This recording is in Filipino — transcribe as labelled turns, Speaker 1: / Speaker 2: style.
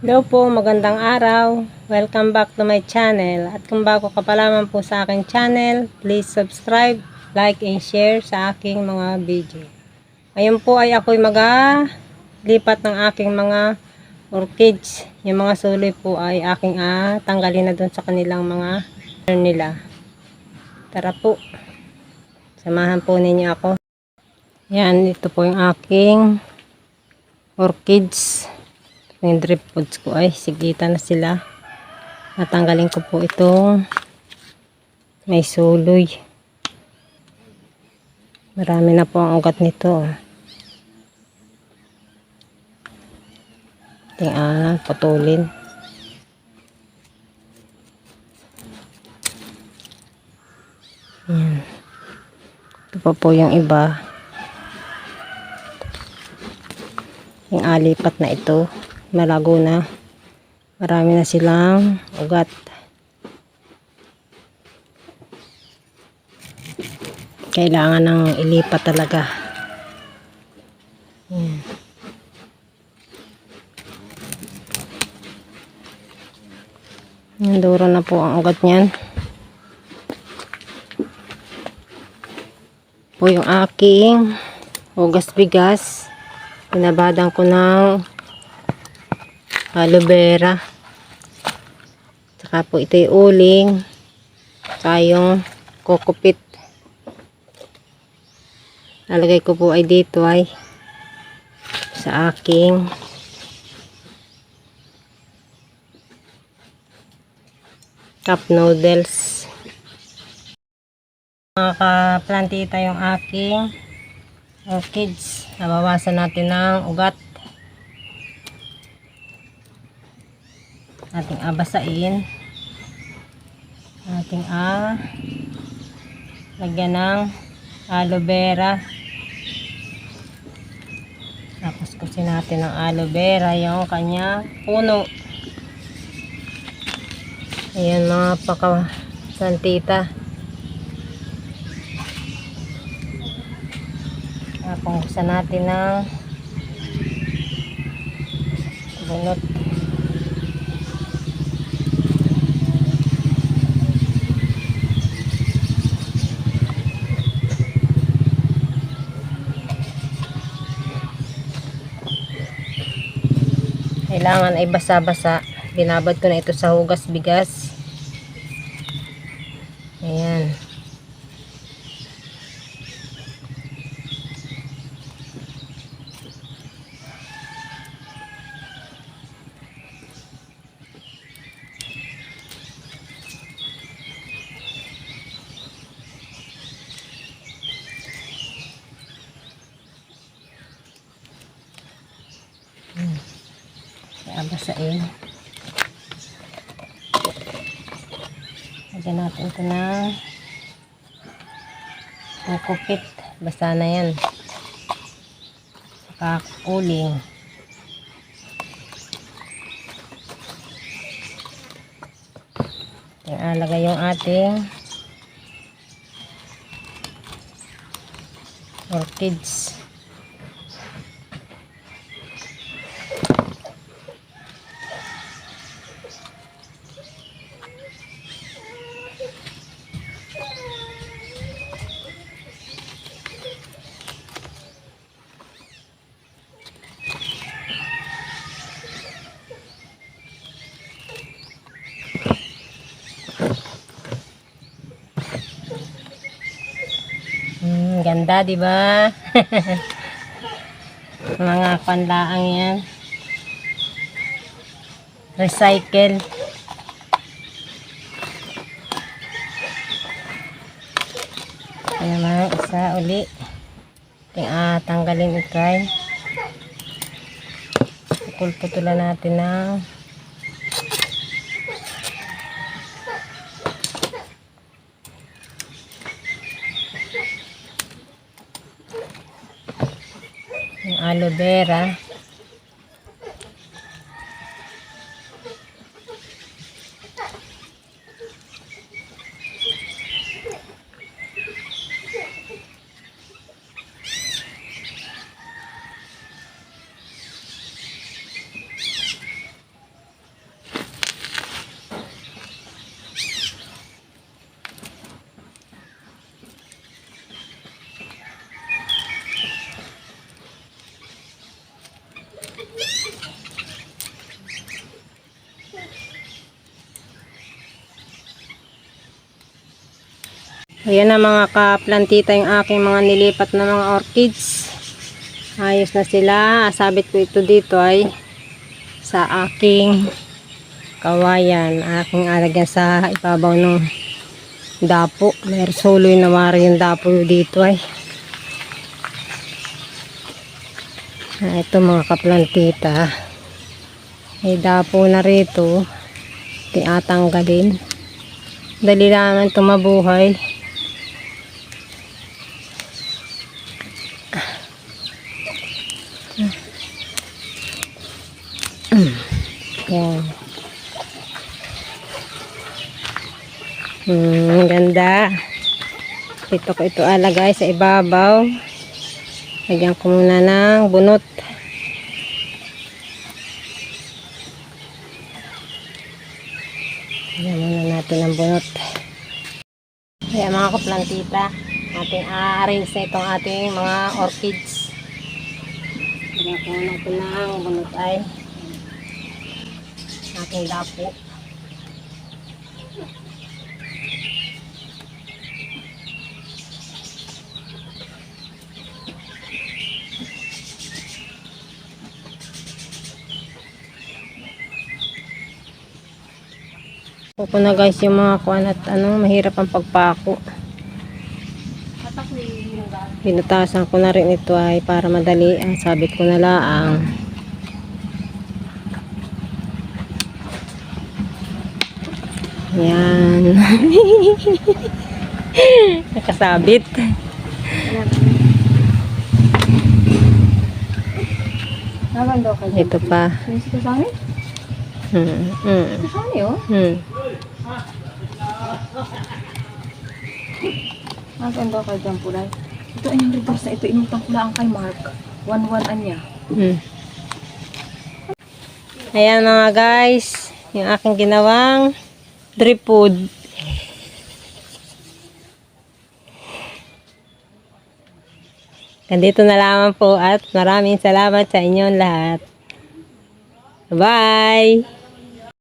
Speaker 1: Hello po, magandang araw. Welcome back to my channel. At kung bago ka pa lamang po sa aking channel, please subscribe, like, and share sa aking mga video. Ngayon po ay ako'y maglipat ng aking mga orchids. Yung mga suloy po ay aking ah, tanggalin na doon sa kanilang mga nila. Tara po. Samahan po ninyo ako. Yan, ito po yung aking orchids. Yung drip ko ay sigita na sila. Natanggalin ko po itong may suloy. Marami na po ang ugat nito. Ting ah, putulin. Yan. Ito pa po yung iba. Yung alipat na ito malago na marami na silang ugat. Kailangan ng ilipat talaga. Yan. Yan, duro na po ang ugat niyan. Po yung aking hugas bigas. Pinabadan ko ng aloe vera. Saka po ito yung uling. Saka kokopit. Nalagay ko po ay dito ay sa aking cup noodles. Mga kaplantita yung aking orchids. Nabawasan natin ng ugat. Ating abasain ating a. Lagyan ng aloe vera. Tapos kusin natin ng aloe vera yung kanya puno. Ayan mga paka santita tapos kusin natin ng bunot kailangan ay basa-basa. Binabad ko na ito sa hugas bigas ayan kaya basain lagyan natin ito na kukupit. Basa na yan. Saka uling. Alagay yung ating orchids Hmm, ganda, di ba? Mga panlaang yan. Recycle. Ayan mga isa uli. Ting ah, tanggalin ikay. Pupul-putulan natin ng yung aloe vera. Ayan na mga kaplantita yung aking mga nilipat na mga orchids. Ayos na sila. Asabit ko ito dito ay sa aking kawayan. Aking alagyan sa ibabaw ng dapo. Meron solo yung nawari yung dapo dito ay. Ah, ito mga kaplantita. May dapo na rito. Tinatanggalin. Dali lang ito mabuhay. Yan. Hmm, ganda. Ito ko ito alagay sa ibabaw. Lagyan ko muna ng bunot. Lagyan muna natin ng bunot. Kaya mga kaplantita, ating a-arrange na itong ating mga orchids. Lagyan ko ito ng bunot ay ating dapo. Ito ko na guys yung mga kuan at ano, mahirap ang pagpako. Pinutasan ko na rin ito ay para madali ang sabit ko na laang. Yan. Nakasabit. Ito pa. Hmm. Hmm. Hmm.
Speaker 2: Naman daw kayo dyan pulay. Ito ay yung reverse na ito. Inutang ko lang kay Mark. One-one anya.
Speaker 1: Hmm. Ayan mga guys, yung aking ginawang drip food. Nandito na lamang po at maraming salamat sa inyong lahat. Bye!